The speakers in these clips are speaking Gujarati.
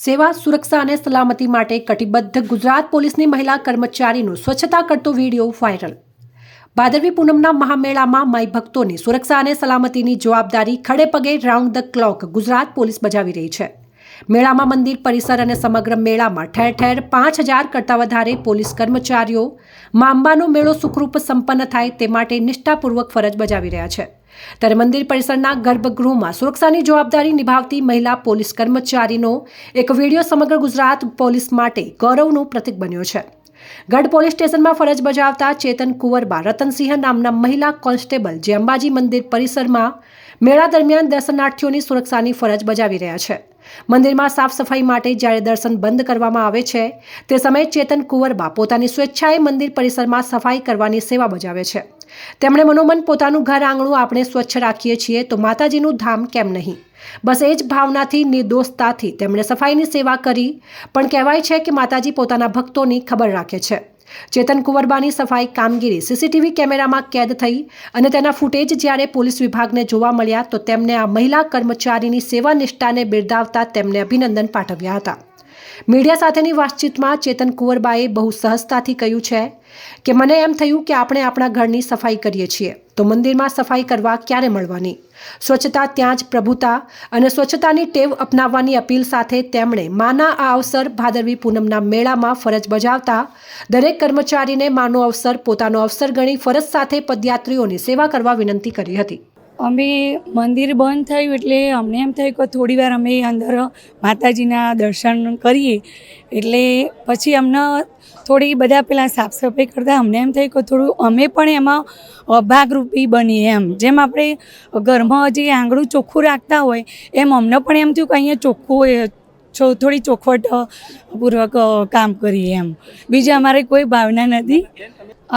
સેવા, સુરક્ષા અને સલામતી માટે કટિબદ્ધ ગુજરાત પોલીસની મહિલા કર્મચારીનો સ્વચ્છતા કરતો વીડિયો વાયરલ. ભાદરવી પૂનમના મહામેળામાં માઈ ભક્તોની સુરક્ષા અને સલામતીની જવાબદારી ખડે પગે round the clock Gujarat police બજાવી રહી છે. મેળામાં મંદિર, પરિસર અને સમગ્ર મેળામાં ઠેર ઠેર પાંચ હજાર કરતાં વધારે પોલીસ કર્મચારીઓ મા મેળો સુખરૂપ સંપન્ન થાય તે માટે નિષ્ઠાપૂર્વક ફરજ બજાવી રહ્યા છે. ત્યારે મંદિર પરિસરના ગર્ભગૃહમાં સુરક્ષાની જવાબદારી નિભાવતી મહિલા પોલીસ કર્મચારીનો એક વીડિયો સમગ્ર ગુજરાત પોલીસ માટે ગૌરવનું પ્રતીક બન્યો છે. ગઢ પોલીસ સ્ટેશનમાં ફરજ બજાવતા ચેતન કુંવરબા રતનસિંહ નામના મહિલા કોન્સ્ટેબલ જે અંબાજી મંદિર પરિસરમાં મેળા દરમિયાન દર્શનાર્થીઓની સુરક્ષાની ફરજ બજાવી રહ્યા છે. મંદિરમાં સાફ સફાઈ માટે જ્યારે દર્શન બંધ કરવામાં આવે છે, તે સમયે ચેતન કુંવરબા પોતાની સ્વેચ્છાએ મંદિર પરિસરમાં સફાઈ કરવાની સેવા બજાવે છે. તેમણે મનોમન પોતાનું ઘર આંગણું આપણે સ્વચ્છ રાખીએ છીએ, તો માતાજીનું ધામ કેમ નહીં? બસ એ જ ભાવનાથી, નિર્દોષતાથી તેમણે સફાઈની સેવા કરી, પણ કહેવાય છે કે માતાજી પોતાના ભક્તોની ખબર રાખે છે. ચેતન કુંવરબાની સફાઈ કામગીરી સીસીટીવી કેમેરામાં કેદ થઈ અને તેના ફૂટેજ જ્યારે પોલીસ વિભાગને જોવા મળ્યા, તો તેમને આ મહિલા કર્મચારીની સેવા નિષ્ઠાને બિરદાવતા તેમને અભિનંદન પાઠવ્યા હતા. મીડિયા સાથેની વાતચીતમાં ચેતન કુંવરબાએ બહુ સહજતાથી કહ્યું છે કે, મને એમ થયું કે આપણે આપણા ઘરની સફાઈ કરીએ છીએ. તો મંદિરમાં સફાઈ કરવા ક્યારે મળવાની? સ્વચ્છતા ત્યાં જ પ્રભુતા અને સ્વચ્છતાની ટેવ અપનાવવાની અપીલ સાથે તેમણે માના આ અવસર ભાદરવી પૂનમના મેળામાં ફરજ બજાવતા દરેક કર્મચારીને માનો અવસર, પોતાનો અવસર ગણી ફરજ સાથે પદયાત્રીઓની સેવા કરવા વિનંતી કરી હતી. અમે મંદિર બંધ થયું એટલે અમને એમ થયું કે થોડી વાર અમે અંદર માતાજીના દર્શન કરીએ. એટલે પછી અમને થોડી બધા પેલા સાફ સફાઈ કરતા અમને એમ થયું કે થોડું અમે પણ એમાં ભાગરૂપી બનીએ એમ. જેમ આપણે ઘરમાં જે આંગણું ચોખ્ખું રાખતા હોય, એમ અમને પણ એમ થયું કે અહીંયા ચોખ્ખું થોડી ચોખવટ પૂર્વક કામ કરીએ એમ. બીજી અમારે કોઈ ભાવના નથી.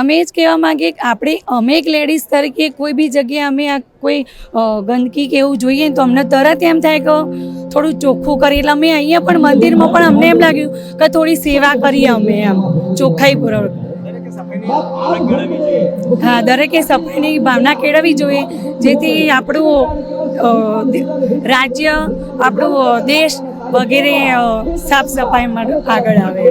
અમે જ કહેવા માંગીએ કે આપણે, અમે એક લેડીઝ તરીકે કોઈ બી જગ્યાએ અમે આ કોઈ ગંદકી કે એવું જોઈએ તો અમને તરત એમ થાય કે થોડું ચોખ્ખું કરીએ. એટલે અમે અહીંયા પણ મંદિરમાં પણ અમને એમ લાગ્યું કે થોડી સેવા કરીએ અમે એમ, ચોખ્ખાઈ પૂર્વક. હા, દરેકે સફાઈની ભાવના કેળવવી જોઈએ. જેથી આપણું રાજ્ય, આપણું દેશ વગેરે સાફ સફાઈમાં આગળ આવે.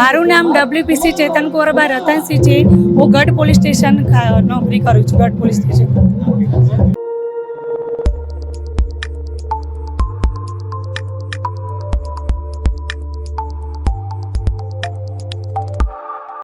મારું નામ ડબ્લ્યુપીસી ચેતન કોરબા રતનસિંહ છે હું ગઢ પોલીસ સ્ટેશન નોકરી કરું છું, ગઢ પોલીસ સ્ટેશન.